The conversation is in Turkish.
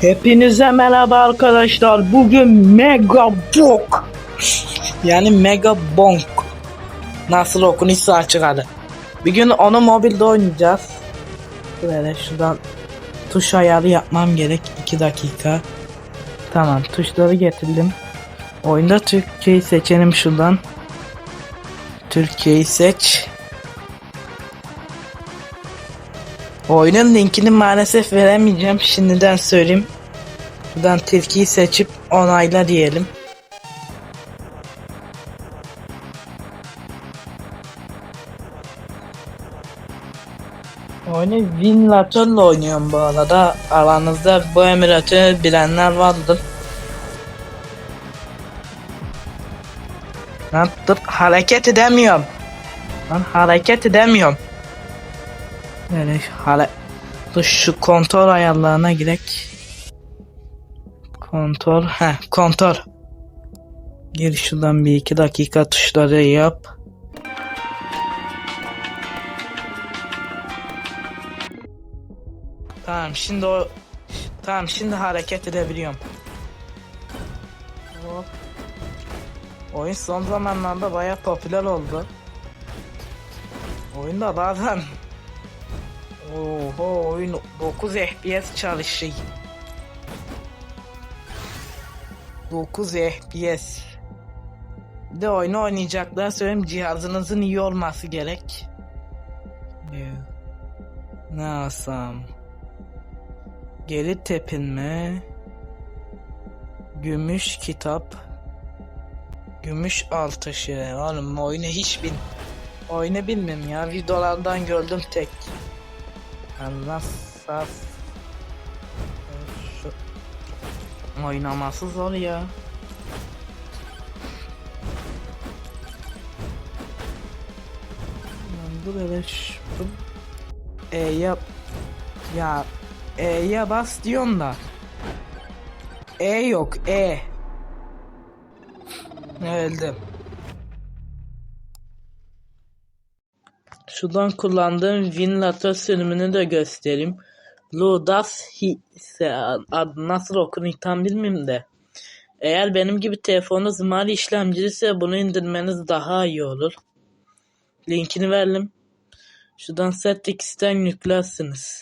Hepinize merhaba arkadaşlar. Bugün Mega Bonk. Yani Mega Bonk. Nasıl okunuşsa açık adı. Bir gün onu mobilde oynayacağız. Böyle şuradan tuş ayarı yapmam gerek. 2 dakika. Tamam tuşları getirdim. Oyunda Türkçeyi seçelim şuradan. Türkiye'yi seç. Oyunun linkini maalesef veremeyeceğim. Şimdiden söyleyeyim. Buradan Türkiye'yi seçip onayla diyelim. Oyunu Winlatör'le oynuyorum bu arada. Aranızda bu emülatörü bilenler vardır. Lan dur hareket edemiyorum. Lan hareket edemiyorum. Böyle. Dur şu kontrol ayarlarına girek. Kontrol. He kontrol. Gir şuradan bir iki dakika tuşları yap. Tamam şimdi o Tamam şimdi hareket edebiliyorum. Hop. Oyun son zamanlarda baya popüler oldu. Oyunda bazen Oho oyun 9 FPS çalışıyor. 9 FPS. Bir de oyunu oynayacaklar söyleyeyim cihazınızın iyi olması gerek. Ee, Ne alsam? Geri tepinme. Gümüş kitap. Gümüş altı şey. Oğlum oyunu hiç bil. Oyunu bilmem ya. Videolardan gördüm tek. Allah saf. Şu oynaması zor ya. Dur hele şu E yap ya E'ye bas diyorsun da E yok E Öldüm Şuradan kullandığım Winlator sürümünü de göstereyim. Ludas ise adı nasıl okunuyor tam bilmiyorum de. Eğer benim gibi telefonunuz mali işlemciyse bunu indirmeniz daha iyi olur. Linkini verdim. Şuradan Setix'ten yüklersiniz.